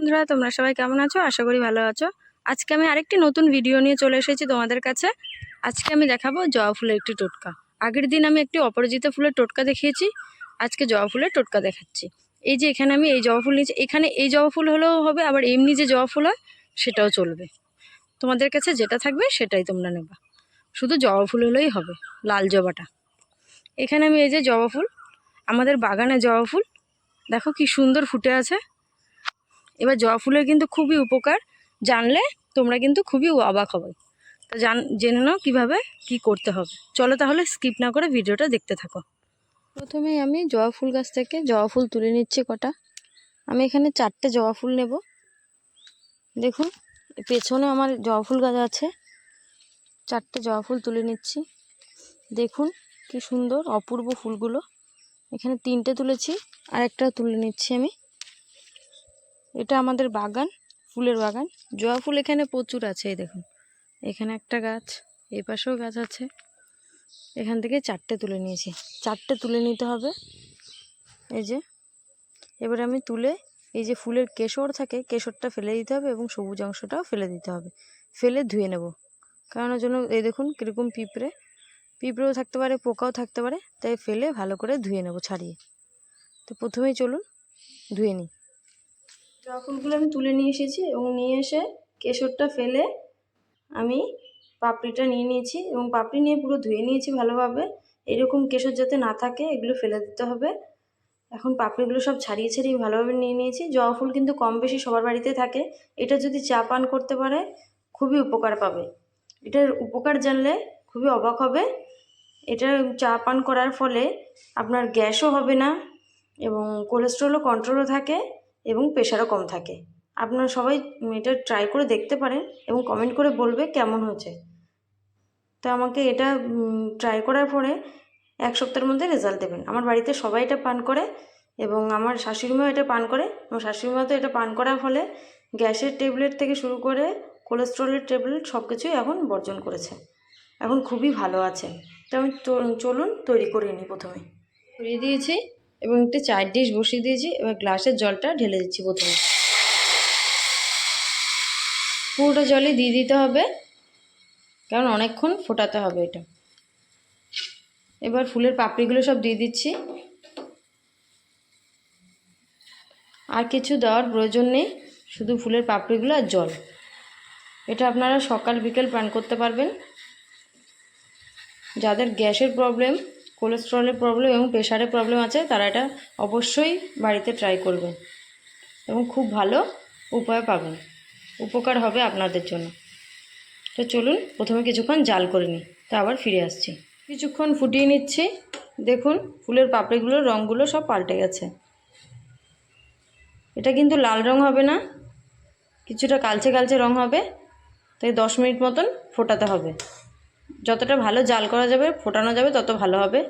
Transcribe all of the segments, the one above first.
বন্ধুরা, তোমরা সবাই কেমন আছো? আশা করি ভালো আছো। আজকে আমি আরেকটি নতুন ভিডিও নিয়ে চলে এসেছি তোমাদের কাছে। আজকে আমি দেখাবো জবা ফুলের একটি টোটকা। আগের দিন আমি একটি অপরাজিতা ফুলের টোটকা দেখিয়েছি, আজকে জবা ফুলের টোটকা দেখাচ্ছি। এই যে এখানে আমি এই জবা ফুল নিয়েছি, এখানে এই জবা ফুল হলেও হবে, আবার এমনি যে জবা ফুল হয়, সেটাও চলবে। তোমাদের কাছে যেটা থাকবে, সেটাই তোমরা নেবা। শুধু জবা ফুল হলেই হবে, লাল জবাটা। এখানে আমি এই যে জবা ফুল, আমাদের বাগানে জবা ফুল, দেখো কি সুন্দর ফুটে আছে। এবার জবা ফুলের কিন্তু খুবই উপকার। জানলে তোমরা কিন্তু খুবই অবাক হবে। তো জান, জেনে নাও কীভাবে কি করতে হবে। চলো তাহলে স্কিপ না করে ভিডিওটা দেখতে থাকো। প্রথমে আমি জবা ফুল গাছ থেকে জবা ফুল তুলে নিচ্ছি কটা। আমি এখানে চারটে জবা ফুল নেব। দেখুন, পেছনে আমার জবা ফুল গাছ আছে। চারটে জবা ফুল তুলে নিচ্ছি। দেখুন কি সুন্দর অপূর্ব ফুলগুলো। এখানে তিনটে তুলেছি আর একটা তুলে নিচ্ছি আমি। এটা আমাদের বাগান, ফুলের বাগান। জবা ফুল এখানে প্রচুর আছে, এই দেখুন। এখানে একটা গাছ, এই পাশেও গাছ আছে। এখান থেকে চারটে তুলে নিয়েছি। চারটে তুলে নিতে হবে। এই যে, এবারে আমি তুলে এই যে ফুলের কেশর থাকে, কেশরটা ফেলে দিতে হবে এবং সবুজ অংশটাও ফেলে দিতে হবে। ফেলে ধুয়ে নেব। কারণ জন্য এই দেখুন কীরকম পিঁপড়ে। পিঁপড়েও থাকতে পারে, পোকাও থাকতে পারে। তাই ফেলে ভালো করে ধুয়ে নেব ছাড়িয়ে। তো প্রথমেই চলুন, ধুয়ে নিই। জবা ফুলগুলো আমি তুলে নিয়ে এসেছি এবং নিয়ে এসে কেশরটা ফেলে আমি পাপড়িটা নিয়ে নিয়েছি এবং পাপড়ি নিয়ে পুরো ধুয়ে নিয়েছি ভালোভাবে। এরকম কেশর যাতে না থাকে, এগুলো ফেলে দিতে হবে। এখন পাপড়িগুলো সব ছাড়িয়ে ছাড়িয়ে ভালোভাবে নিয়ে নিয়েছি। জবা ফুল কিন্তু কম বেশি সবার বাড়িতে থাকে। এটা যদি চা পান করতে পারে, খুবই উপকার পাবে। এটার উপকার জানলে খুবই অবাক হবে। এটা চা পান করার ফলে আপনার গ্যাসও হবে না এবং কোলেস্ট্রলও কন্ট্রোলও থাকে। এবং প্রেশারও কম থাকে। আপনারা সবাই এটা ট্রাই করে দেখতে পারেন এবং কমেন্ট করে বলবে কেমন হয়েছে। তো আমাকে এটা ট্রাই করার পরে এক সপ্তাহের মধ্যে রেজাল্ট দেবেন। আমার বাড়িতে সবাই এটা পান করে এবং আমার শাশুড়িমাও এটা পান করে। আমার শাশুড়িমা তো এটা পান করার ফলে গ্যাসের ট্যাবলেট থেকে শুরু করে কোলেস্ট্রলের ট্যাবলেট সব কিছুই এখন বর্জন করেছে। এখন খুবই ভালো আছে। তো আমি চলুন তৈরি করে নিই প্রথমে। ধরিয়ে দিয়েছি। এবং একটি চায়ের ডিশ বসিয়ে দিয়েছি, এবার গ্লাসের জলটা ঢেলে দিচ্ছি প্রথমে। পুরোটা জলে দিয়ে দিতে হবে, কারণ অনেকক্ষণ ফোটাতে হবে এটা। এবার ফুলের পাপড়িগুলো সব দিয়ে দিচ্ছি। আর কিছু দেওয়ার প্রয়োজন নেই, শুধু ফুলের পাপড়িগুলো আর জল। এটা আপনারা সকাল বিকেল পান করতে পারবেন। যাদের গ্যাসের প্রবলেম কোলেস্ট্রলের প্রবলেম এবং প্রেশারের প্রবলেম আছে, তারা এটা অবশ্যই বাড়িতে ট্রাই করবেন এবং খুব ভালো উপায় পাবেন। উপকার হবে আপনাদের জন্য। তো চলুন, প্রথমে কিছুক্ষণ জাল করে নিই, তা আবার ফিরে আসছি। কিছুক্ষণ ফুটিয়ে নিচ্ছি, দেখুন ফুলের পাপড়িগুলোর রঙগুলো সব পাল্টে গেছে। এটা কিন্তু লাল রং হবে না, কিছুটা কালচে কালচে রং হবে, তাই দশ মিনিট মতন ফোটাতে হবে। যতটা ভালো জাল করা যাবে, ফোটানো যাবে, তত ভালো হবে।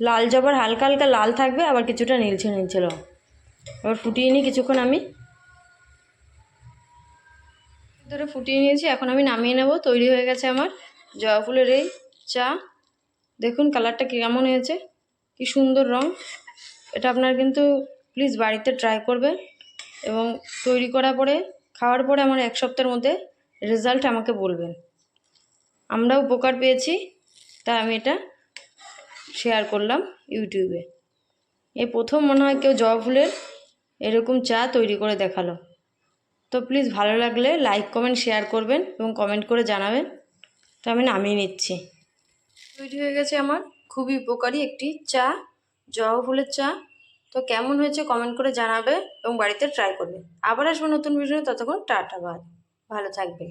লাল জবার হালকা হালকা লাল থাকবে, আবার কিছুটা নীলছে নীলছে রং এবার ফুটিয়ে নিই কিছুক্ষণ আমি। ধরে ফুটিয়ে নিয়েছি, এখন আমি নামিয়ে নেব, তৈরি হয়ে গেছে আমার জবা ফুলের এই চা। দেখুন কালারটা কেমন হয়েছে, কি সুন্দর রং। এটা আপনার কিন্তু প্লিজ বাড়িতে ট্রাই করবেন এবং তৈরি করার পরে, খাওয়ার পরে আমার এক সপ্তাহের মধ্যে রেজাল্ট আমাকে বলবেন। আমরাও উপকার পেয়েছি তাই আমি এটা শেয়ার করলাম ইউটিউবে এই প্রথম মনে হয় কেউ জবা ফুলের এরকম চা তৈরি করে দেখাল। তো প্লিজ ভালো লাগলে লাইক কমেন্ট শেয়ার করবেন এবং কমেন্ট করে জানাবেন। তো আমি নামিয়ে নিচ্ছি। তৈরি হয়ে গেছে আমার খুবই উপকারী একটি চা, জবা ফুলের চা। তো কেমন হয়েছে কমেন্ট করে জানাবে এবং বাড়িতে ট্রাই করবে। আবার আসব নতুন ভিডিও ততক্ষণ টাটা বাদ ভালো থাকবে